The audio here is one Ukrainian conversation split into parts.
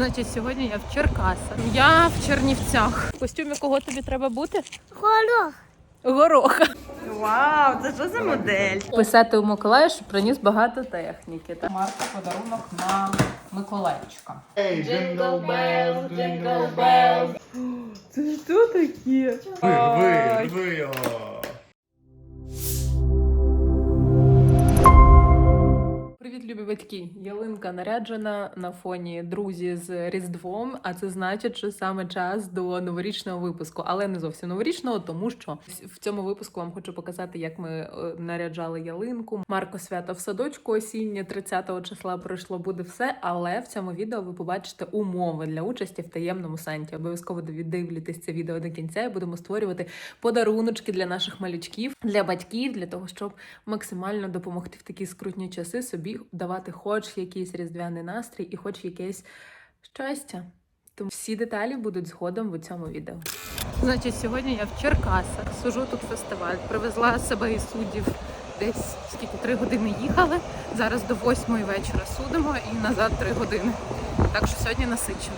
Значить, сьогодні я в Черкасах. Я в Чернівцях. В костюмі кого тобі треба бути? Горох. Гороха. Вау, це що за модель? Писати у Миколая, що приніс багато техніки. Та Марка подарунок на Миколайчика. Jingle bells, jingle bells. Це що таке? Ви, ви, ви, о. Привіт, любі батьки! Ялинка наряджена на фоні друзі з Різдвом. А це значить, що саме час до новорічного випуску, але не зовсім новорічного, тому що в цьому випуску вам хочу показати, як ми е, наряджали ялинку. Марко свято в садочку осіннє 30 числа пройшло буде все. Але в цьому відео ви побачите умови для участі в таємному санті. Обов'язково віддивлюйтесь це відео до кінця і будемо створювати подаруночки для наших малючків, для батьків, для того, щоб максимально допомогти в такі скрутні часи собі давати хоч якийсь різдвяний настрій і хоч якесь щастя. Тому всі деталі будуть згодом в цьому відео. Значить, сьогодні я в Черкасах, сужу тут фестиваль, привезла себе і суддів десь скільки три години їхали. Зараз до восьмої вечора судимо і назад три години. Так що сьогодні насичено.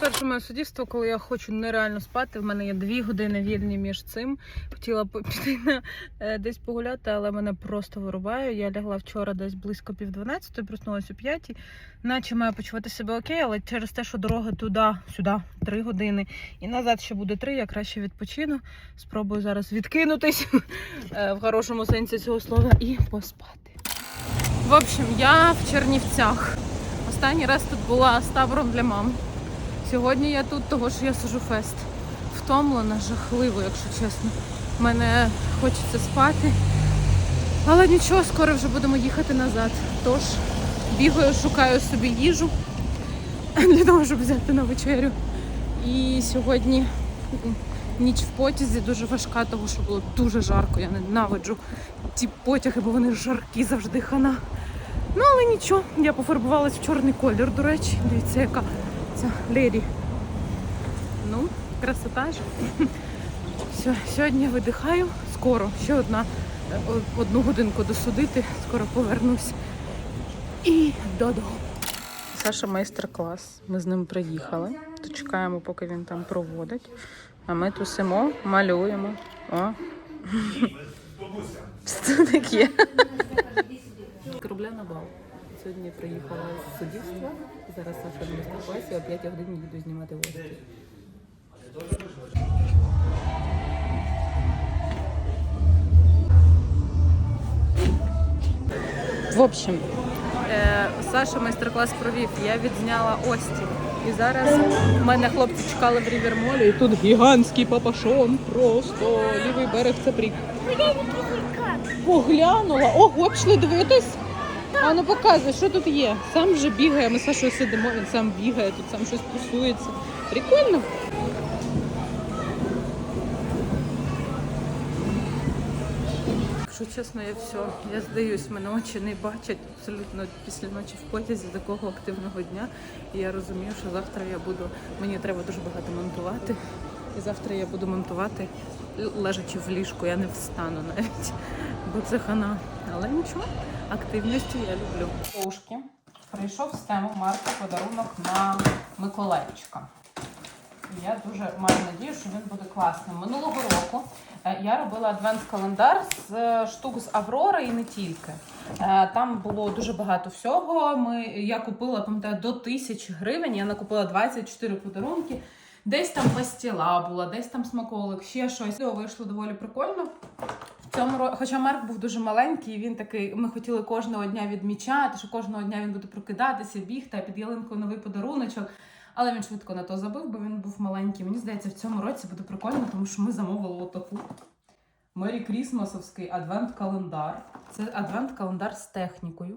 Перше моє суддівство, коли я хочу нереально спати. В мене є дві години вільні між цим. Хотіла піти на е, десь погуляти, але мене просто вирубає. Я лягла вчора десь близько пів дванадцятої, проснулася о п'ятій. Наче маю почувати себе окей, але через те, що дорога туди, сюди, три години, і назад ще буде три, я краще відпочину. Спробую зараз відкинутись е, в хорошому сенсі цього слова і поспати. В общем, я в Чернівцях. Останній раз тут була з табором для мам. Сьогодні я тут, того що я сижу фест. Втомлена, жахливо, якщо чесно. Мене хочеться спати. Але нічого, скоро вже будемо їхати назад. Тож бігаю, шукаю собі їжу для того, щоб взяти на вечерю. І сьогодні ніч в потязі дуже важка, тому що було дуже жарко. Я ненавиджу ті потяги, бо вони жаркі завжди хана. Ну, але нічого, я пофарбувалась в чорний колір, до речі. Дивіться, яка ця леді. Ну, красота ж. Все, сьогодні видихаю. Скоро ще одна е, одну годинку досудити, скоро повернусь. І додому. Саша майстер-клас. Ми з ним приїхали. То чекаємо, поки він там проводить. А ми тусимо, малюємо. О. Це таке? Корабля на бал. Сьогодні приїхала з суддівства. Зараз Саша на майстер-класі, о 5 годині їду знімати гості. В общем, е, Саша майстер-клас провів. Я відзняла Ості. І зараз в мене хлопці чекали в Рівермолі, і тут гігантський папашон. Просто лівий берег це прик. Поглянула. Ого, пішли дивитись. А ну показуй, що тут є. Сам вже бігає, ми з Сашою сидимо, він сам бігає, тут сам щось тусується. Прикольно. Якщо чесно, я все, я здаюсь, мене очі не бачать абсолютно після ночі в потязі такого активного дня. І я розумію, що завтра я буду, мені треба дуже багато монтувати. І завтра я буду монтувати лежачи в ліжку, я не встану навіть, бо це хана. Але нічого, активністю я люблю. Ушки. Прийшов з тему Марка подарунок на Миколаївчика. Я дуже маю надію, що він буде класним. Минулого року е, я робила адвент-календар з е, штук з Аврори і не тільки. Е, Там було дуже багато всього. Ми, я купила, пам'ятаю, до тисячі гривень. Я накупила 24 подарунки. Десь там пастіла була, десь там смаколик, ще щось. Вийшло доволі прикольно. Цьому ро... Хоча Марк був дуже маленький, він такий. Ми хотіли кожного дня відмічати, що кожного дня він буде прокидатися, бігти, а під ялинкою новий подаруночок. Але він швидко на то забив, бо він був маленький. Мені здається, в цьому році буде прикольно, тому що ми замовили отаку Мері Крісмасовський адвент-календар. Це адвент-календар з технікою,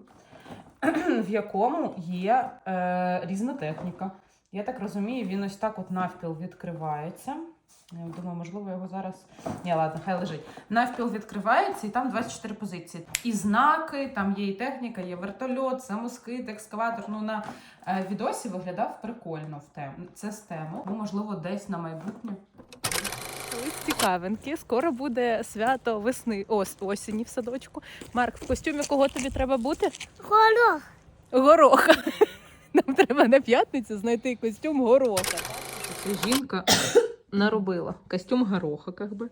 в якому є е, різна техніка. Я так розумію, він ось так от навпіл відкривається. Я думаю, можливо, його зараз. Ні, ладно, хай лежить. Навпіл відкривається, і там 24 позиції. І знаки, там є і техніка, є вертольот, самоскид, екскаватор. Ну на е, відосі виглядав прикольно в тем. Це з тему. Ну, можливо, десь на майбутнє. Цікавинки. Скоро буде свято весни ос, осені в садочку. Марк, в костюмі кого тобі треба бути? Горох. Гороха. Нам треба на п'ятницю знайти костюм гороха. Це жінка наробила костюм гороха, как би.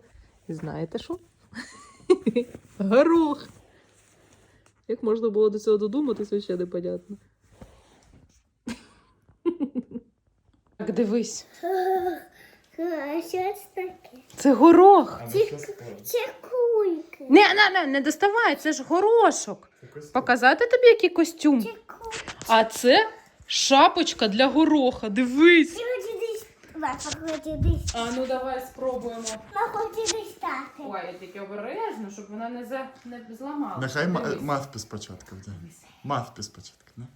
І знаєте що? Горох. Як можна було до цього додуматися, ще непонятно. Так, дивись. А що це таке? Це горох. Це кульки. Не, не, не, не доставай, це ж горошок. Показати тобі, який костюм? А це шапочка для гороха. Дивись. Десь. Ході десь. А ну давай спробуємо. На ході десь так. Ой, я тільки обережно, щоб вона не, за... не зламала. Нехай ма- Дивись. мавпи спочатку вдягне. Мавпи спочатку, не?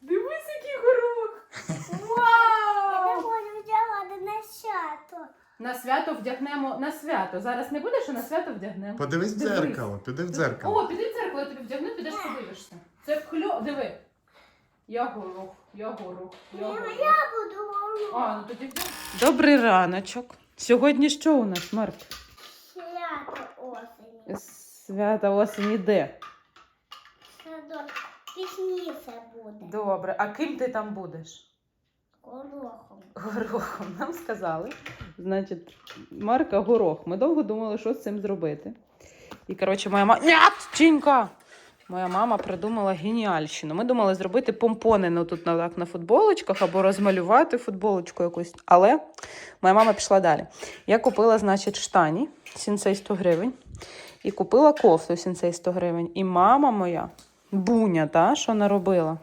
Дивись, який горох. Я Вау! хочу вдягати на свято. На свято вдягнемо на свято. Зараз не буде, що на свято вдягнемо. Подивись в Дивись. дзеркало, піди в дзеркало. О, піди в дзеркало, я тобі вдягну, підеш подивишся. Це кльо. Диви. Я горох, я горох, я горох. Я буду горох. А, ну тоді Добрий раночок. Сьогодні що у нас, Марк? Свято осені. Свята осені де? Садок. Пісніше буде. Добре, а ким ти там будеш? Горохом. Горохом. Нам сказали. Значить, Марка горох. Ми довго думали, що з цим зробити. І, коротше, моя мама. Нят, Тінька! Моя мама придумала геніальщину. Ми думали зробити помпони ну, тут на, так, на футболочках або розмалювати футболочку якусь. Але моя мама пішла далі. Я купила, значить, штані сінцей 100 гривень. І купила кофту сінцей 100 гривень. І мама моя, буня, та, що наробила?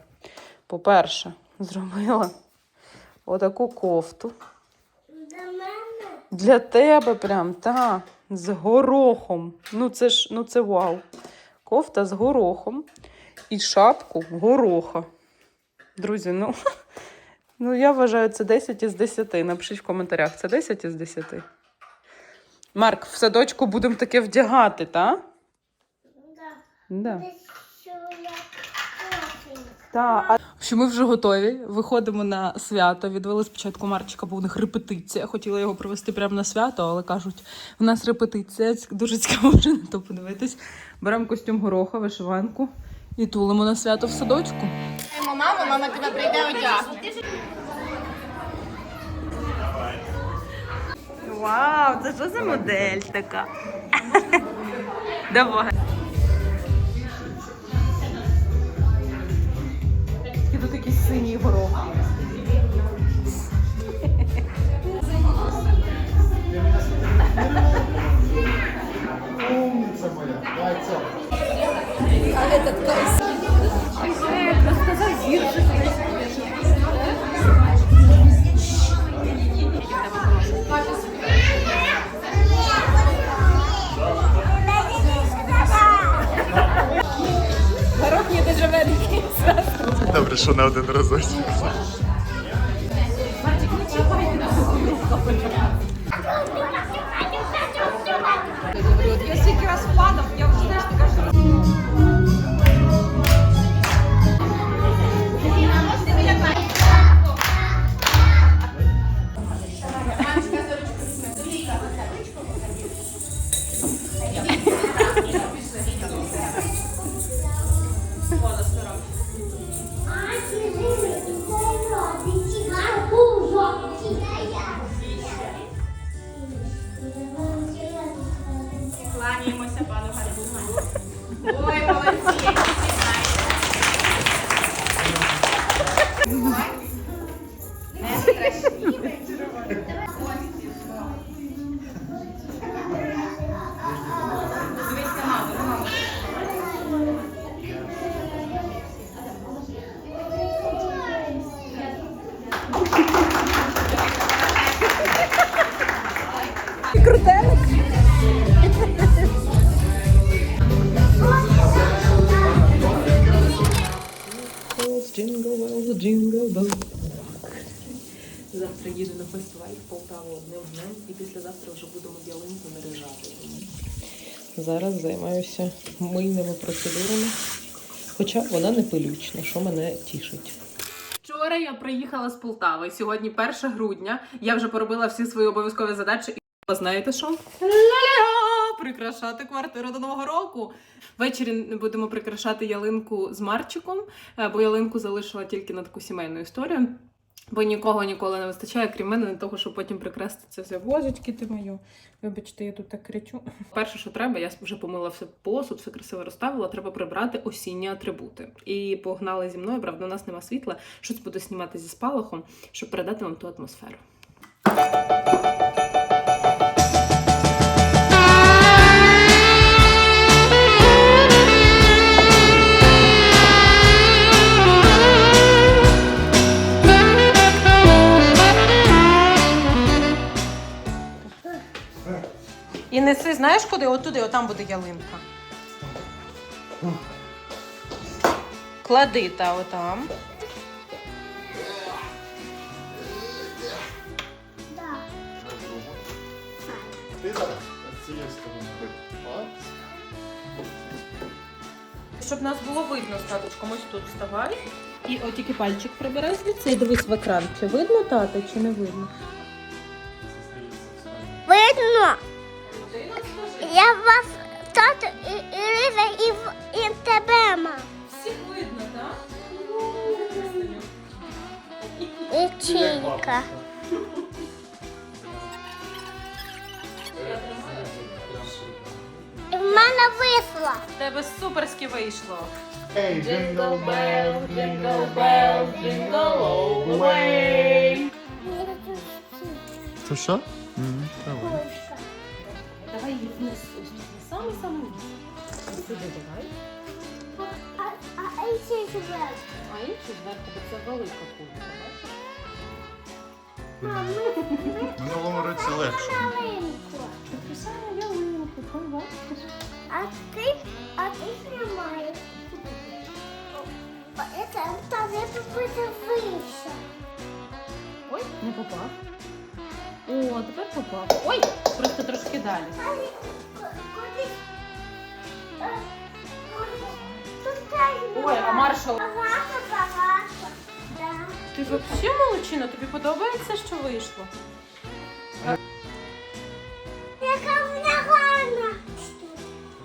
По-перше, зробила отаку кофту. Для тебе прям, та, з горохом. Ну це ж, ну це вау. Кофта з горохом і шапку гороха. Друзі, ну, ну я вважаю, це 10 із 10. Напишіть в коментарях, це 10 із 10. Марк, в садочку будемо таке вдягати, та? Да. Та, а... Що ми вже готові. Виходимо на свято. Відвели спочатку Марчика, бо у них репетиція. Хотіла його привезти прямо на свято, але кажуть, у нас репетиція. Дуже цікаво вже на то подивитись. Беремо костюм гороха, вишиванку і тулимо на свято в садочку. Мама, мама тебе прийде одягне. Вау, це що за модель така? Давай. І тут якийсь синій горох. Моя, дай це. Добре, що не один разочок. Їду на фестиваль в Полтаву одним днем і післязавтра вже будемо ялинку наряжати. Зараз займаюся мийними процедурами, хоча вона не пилючна, що мене тішить. Вчора я приїхала з Полтави. Сьогодні 1 грудня. Я вже поробила всі свої обов'язкові задачі А Знаєте що? Прикрашати квартиру до Нового року. Ввечері будемо прикрашати ялинку з Марчиком, е, бо ялинку залишила тільки на таку сімейну історію. Бо нікого ніколи не вистачає, крім мене, на того, щоб потім прикрасти це все. Возочки ти мою. Вибачте, я тут так кричу. Перше, що треба, я вже помила все посуд, все красиво розставила. Треба прибрати осінні атрибути. І погнали зі мною. Правда, у нас нема світла. Щось буду знімати зі спалахом, щоб передати вам ту атмосферу. Неси, знаєш куди? От туди, отам буде ялинка. Клади та отам. Ти зараз з цієї сторони. От. Щоб нас було видно з таточком, ось тут вставай. І от тільки пальчик прибирай звідси і дивись в екран. Чи видно тата, чи не видно? Видно? Я вас, тато, і, і Ліза, і, в- і тебе, мам. Всіх видно, так? І Чілька. І в мене вийшло. В тебе суперськи вийшло. Ей, Jingle bell, jingle bell, jingle all the way. Це що? Зверху, бо це велика кулька, бачиш? В минулому році легше. маленько. Прикрашаємо ялинку, ти бачиш? А ти, а ти знімаєш. Це там я буде вище. Ой, не попав. О, тепер попав. Ой, просто трошки далі. Ой, а маршал. Багато, багато. Да. Ти взагалі молодчина, тобі подобається, що вийшло? Яка вона гарна.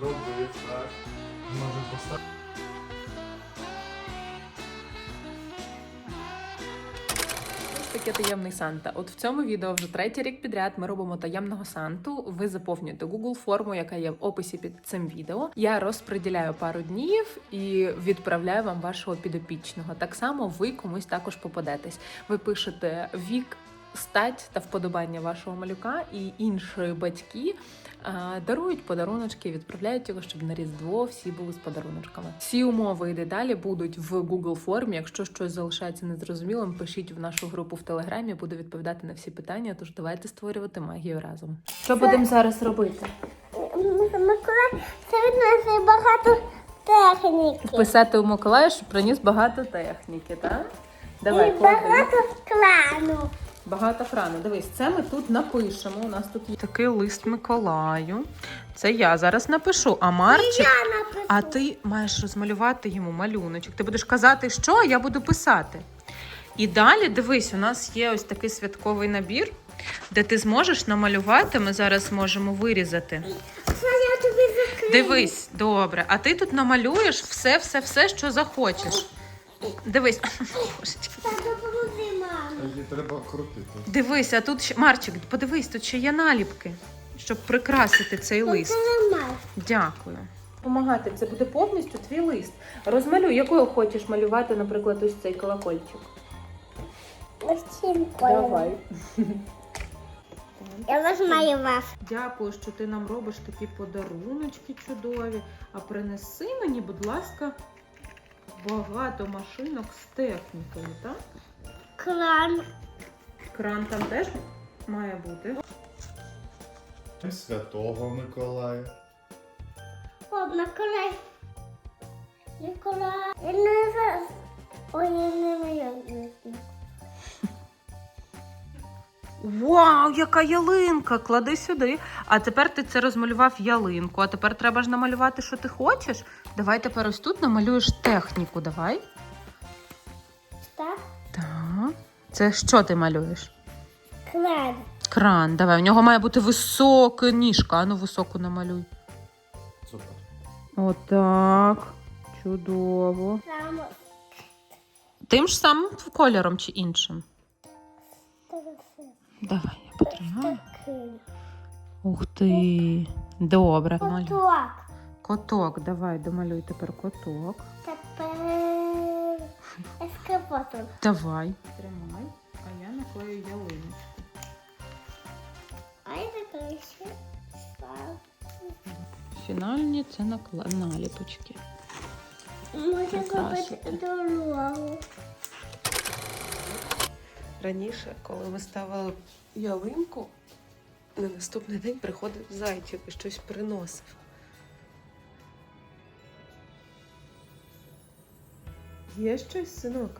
Робив так. Може поставити. Таке таємний Санта. От в цьому відео вже третій рік підряд ми робимо таємного Санту. Ви заповнюєте Google форму, яка є в описі під цим відео. Я розподіляю пару днів і відправляю вам вашого підопічного. Так само ви комусь також попадетесь. Ви пишете вік. Стать та вподобання вашого малюка і інші батьки дарують подаруночки, відправляють його, щоб на різдво всі були з подаруночками. Всі умови і деталі будуть в Google формі. Якщо щось залишається незрозумілим, пишіть в нашу групу в телеграмі. Буду відповідати на всі питання. Тож давайте створювати магію разом. Що будемо зараз робити? Миколай, це від нас багато техніки. Писати у Миколая, що приніс багато техніки, так? Давай, клади. багато клану. Багато крану. Дивись, це ми тут напишемо. У нас тут є такий лист Миколаю. Це я зараз напишу. А Марчик, Я напишу. а ти маєш розмалювати йому малюночок. Ти будеш казати, що а я буду писати. І далі дивись, у нас є ось такий святковий набір, де ти зможеш намалювати. Ми зараз можемо вирізати. Я тобі закрию. Дивись, добре. А ти тут намалюєш все, все, все, що захочеш. Дивись, Її треба крутити. Дивись, а тут ще Марчик, подивись, тут ще є наліпки, щоб прикрасити цей лист. Це. Дякую. Помагати, це буде повністю твій лист. Розмалюй, якою хочеш малювати, наприклад, ось цей колокольчик. Ось цим кольором. Я розмалював. Дякую, що ти нам робиш такі подаруночки чудові. А принеси мені, будь ласка, багато машинок з технікою, так? Кран. Кран там теж має бути. Святого Миколая. О, Миколай. Миколай. Я не знаю. Ой, я не малюю. Вау, яка ялинка! Клади сюди. А тепер ти це розмалював ялинку. А тепер треба ж намалювати, що ти хочеш. Давай тепер ось тут намалюєш техніку. Давай. Так? Так. Це що ти малюєш? Кран. Кран, давай. У нього має бути висока ніжка. Ану, високу намалюй. Супер. Отак. Чудово. Там Тим ж самим кольором чи іншим? Давай, я потримаю. такий. Ух ти. Добре. Малюй. Коток. Коток, давай, домалюй тепер коток. Тепер ескаватор. Давай. Тримай, а я наклею ялиночку. А я такий ще. Фінальні це накла... наліпочки. Прекрасно. зробити дорогу. Раніше, коли ми ставили ялинку, на наступний день приходив зайчик і щось приносив. Є щось, синок?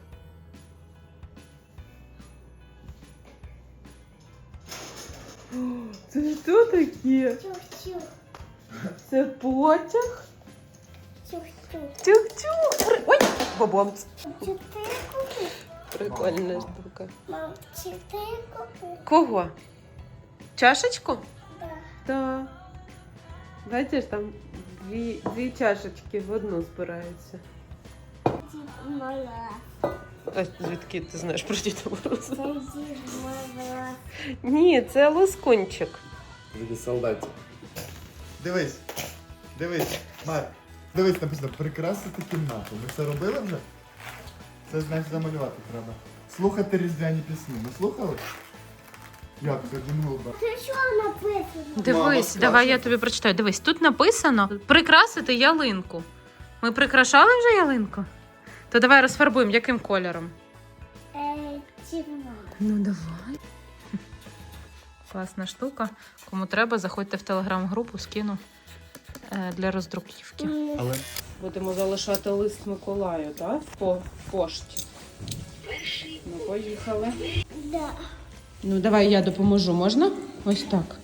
О, Це що таке? Чух-чух. Це потяг? Тюх-тюх! Ой, бабомц. Чи ти купив? Прикольна штука. Мам, чи ти купив? Кого? Чашечку? Да. Так. Бачиш, там дві, дві чашечки в одну збираються. Дід Мороз. А звідки ти знаєш про Діда Мороза? Це Дід Мороз. Ні, це лоскунчик. Від солдатів. Дивись. Дивись, Марк. Дивись, написано прикрасити кімнату. Ми це робили вже? Це значить замалювати треба. Слухати різдвяні пісні. Ми слухали? Як це джингл? Це що написано? Дивись, скаже. давай я тобі прочитаю. Дивись, тут написано прикрасити ялинку. Ми прикрашали вже ялинку? То давай розфарбуємо яким кольором? Е. Ну давай. Класна штука. Кому треба, заходьте в телеграм-групу, скину е, для роздруківки. Але Будемо залишати лист Миколаю, так? По пошті. Ну, поїхали. Да. Ну, давай я допоможу, можна? Ось так.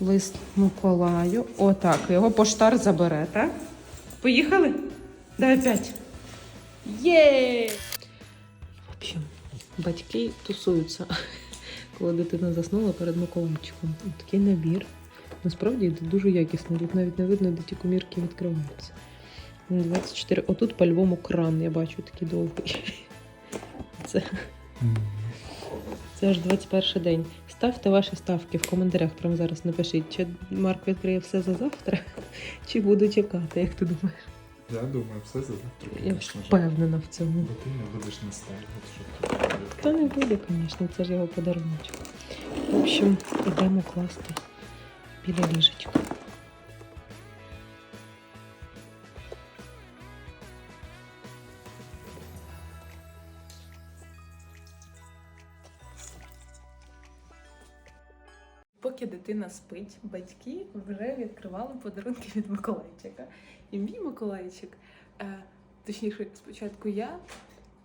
Лист Миколаю. Отак. Його поштар забере, так? Поїхали? Давай п'ять. Є! В общем, батьки тусуються, коли дитина заснула перед Миколайчиком. Такий набір. Насправді дуже якісний. Тут навіть не видно, де ті комірки відкриваються. Ну, 24. Отут по-львому кран, я бачу такий довгий. Це, це аж 21 день. Ставте ваші ставки в коментарях прямо зараз напишіть, чи Марк відкриє все за завтра, чи буду чекати, як ти думаєш? Я думаю, все за завтра. Я впевнена в цьому. Бо ти не будеш на стелі, от що тут. Та не буде, звісно, це ж його подарунок. В общем, йдемо класти біля ліжечка. Поки дитина спить, батьки вже відкривали подарунки від Миколайчика. І мій Миколайчик, е, точніше, спочатку я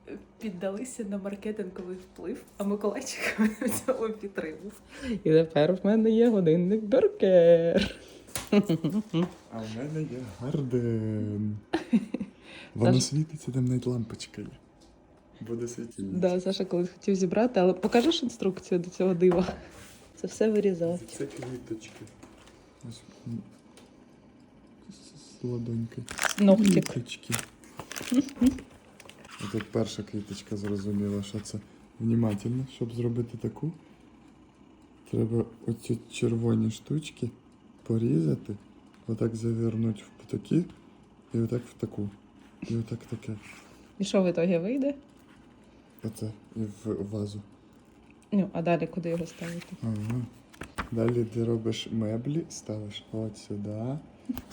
е, піддалися на маркетинговий вплив, а Миколайчик мене в цьому підтримав. І тепер в мене є годинник Беркер. А в мене є гарден. Воно світиться, там навіть лампочка є. Буде світіння. Да, Саша колись хотів зібрати, але покажеш інструкцію до цього дива. Це все вирізати. Це квіточки. Ось з. Ногтик. Квіточки. Тут перша квіточка зрозуміла, що це внімательно, щоб зробити таку. Треба оці червоні штучки порізати, отак завернути в такі, і отак в таку. І отак таке. І що в ітогі вийде? Оце. І в вазу. Ну, а далі куди його ставити? Ага. Далі ти робиш меблі, ставиш от сюди,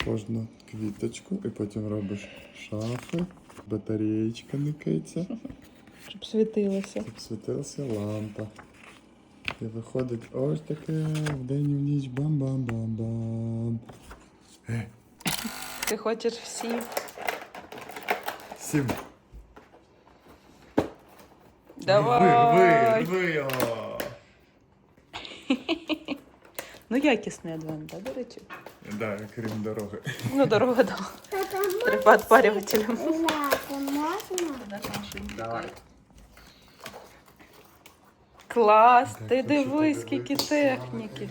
кожну квіточку, і потім робиш шафи, батареєчка никається, Щоб світилося. щоб світилася лампа. І виходить ось таке вдень і в ніч бам-бам-бам-бам. Ти хочеш всі? Сім. Давай! Ви, ви, ви його! Ну, якісний адвент, да, до речі? Да, крім дороги. Ну, дорога да. Треба відпарювателем. Давай. Клас, ти дивись, скільки техніки.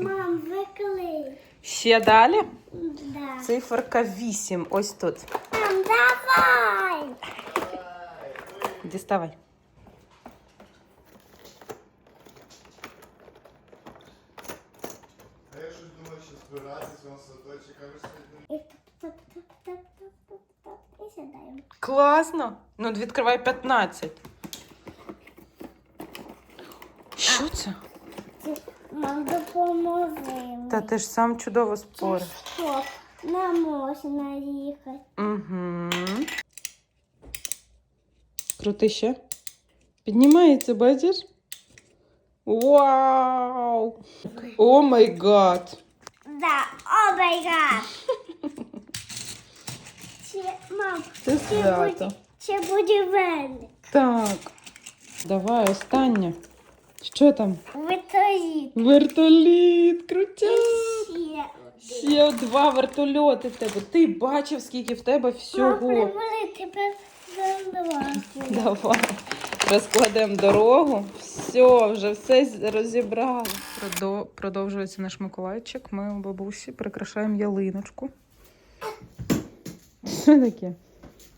Мам, виклий. Ще далі? Да. Циферка 8, ось тут. Мам, давай. Діставай. А я щось думав, що збиратись, вам садочок, а ви сьогодні. І топ-топ-топ-топ-топ-топ. І сідаємо. Класно. Ну, відкривай 15. Що це? Це- Мам, допоможи. Та ти ж сам чудово спориш. Стоп, не можна їхати. Угу. Крути ще. Піднімається, бачиш? Вау! О май гад! Да, о май гад. Мам, Це чи свято. буде, чи буде велик? Так. Давай, останнє. Що там? Витоїть. Вертоліт! Крутяк! Ще. Ще два вертольоти в тебе. Ти бачив, скільки в тебе Мам, всього. прибери тебе залазити. Давай. Розкладемо дорогу. Все, вже все розібрали. Продовжується наш Миколайчик. Ми у бабусі прикрашаємо ялиночку. Що таке?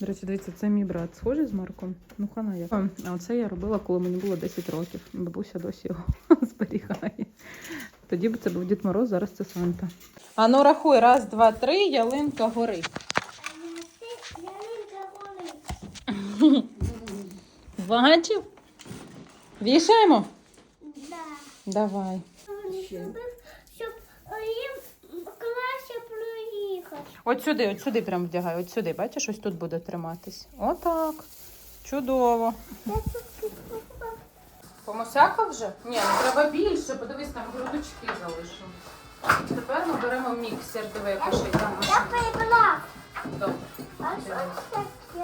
До речі, дивіться, це мій брат. Схожий з Марком? Ну, хана як. А оце я робила, коли мені було 10 років. Бабуся досі його зберігає. Тоді б це був Дід Мороз, зараз це Санта. А ну рахуй, раз, два, три, ялинка горить. Ялинка горить. Бачив? Вішаємо? Да. Давай. Щоб, їм краще проїхати. От сюди, от сюди прям вдягай, от сюди. Бачиш, ось тут буде триматись. Отак. Чудово. Помосяка вже? Ні, ну треба більше. Подивись, там грудочки залишив. Тепер ми беремо міксер, диви, яка ще й там Я прибрав. Добре.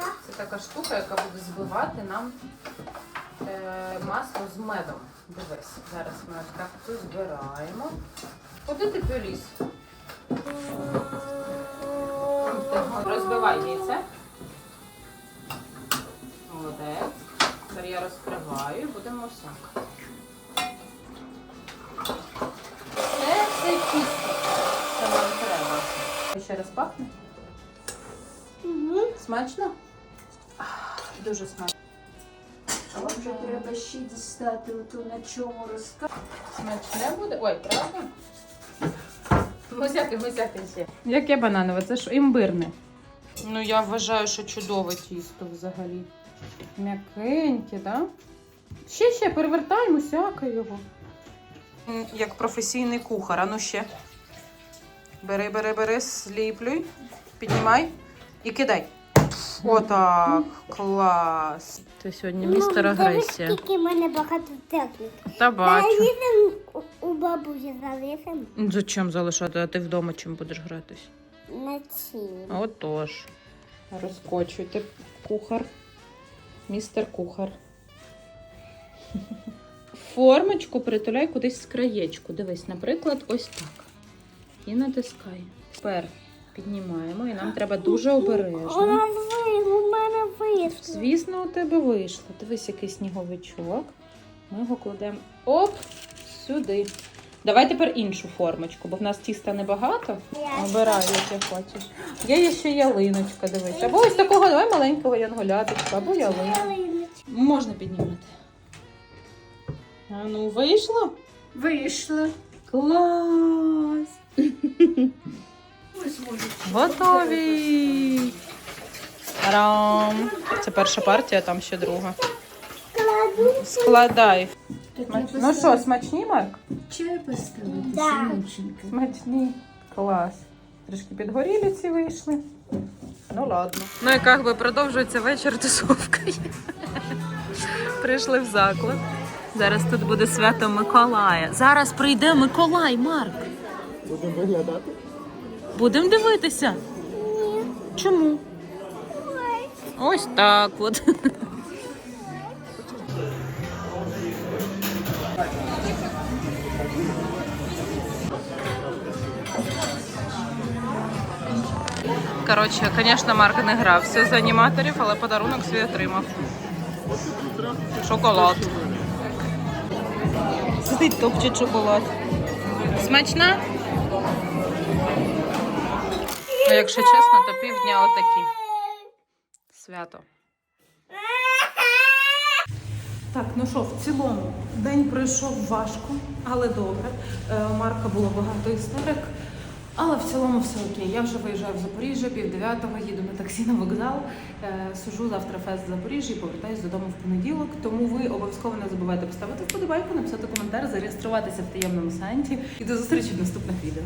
Це така штука, яка буде збивати нам е, масло з медом. Дивись, зараз ми ось так це збираємо. Куди ти поліз? Розбивай яйце. Молодець. Тепер я розкриваю і будемо всяк. Це все тісто. Це нам треба. Ще раз пахне? Мгм. Смачно? Дуже смачно. Отже, треба ще дістати оту на чому розказати. Смачне буде. Ой, правда? Гусяти, гусяти ще. Яке бананове? Це ж імбирне. Ну, я вважаю, що чудове тісто взагалі. М'якеньке, так? Да? Ще ще перевертай, мусякай його. Як професійний кухар, а ну ще. Бери, бери, бери, сліплюй, піднімай і кидай. Отак, клас. Ти сьогодні містер Мам, агресія. Скільки в мене багато техніки. Та бачу. Залізем у- у бабусі залізем Зачем залишати, а ти вдома чим будеш гратись? на цілі. Отож. Розкочуйте кухар. Містер кухар. Формочку притуляй кудись з краєчку. Дивись, наприклад, ось так. І натискай. Тепер піднімаємо, і нам треба дуже обережно. у мене вийшло. Звісно, у тебе вийшло. Дивись, який сніговичок. Ми його кладемо оп, сюди. Давай тепер іншу формочку, бо в нас тіста небагато. Обирай, яке хочеш. Є є ще ялиночка, дивись. Або ось такого, давай маленького янголяточка, або. Ялиночка. Можна піднімати. А ну, вийшло? Вийшло. Клас! Готові! Тарам! Це перша партія, там ще друга. Складай. Ну що, смачні, Марк? Чай поставити, Да. Смачні. Клас. Трішки підгорілі ці вийшли. Ну ладно. Ну і як би продовжується вечір тусовкою. Прийшли в заклад. Зараз тут буде свято Миколая. Зараз прийде Миколай, Марк. Будемо виглядати? Будемо дивитися. Чому? Ось так от. Коротше, звісно, Марк не грав все з аніматорів, але подарунок свій отримав. Шоколад. Сидить, топче шоколад. Смачна? Ну, якщо чесно, то півдня отакі. Свято. Так, ну що, в цілому, день пройшов важко, але добре. Е, У Марка було багато істерик, але в цілому все окей. Я вже виїжджаю в Запоріжжя, пів дев'ятого, їду на таксі на вокзал. Е, Сижу завтра фест в Запоріжжі і повертаюсь додому в понеділок. Тому ви обов'язково не забувайте поставити вподобайку, написати коментар, зареєструватися в таємному сайті. І до зустрічі в наступних відео.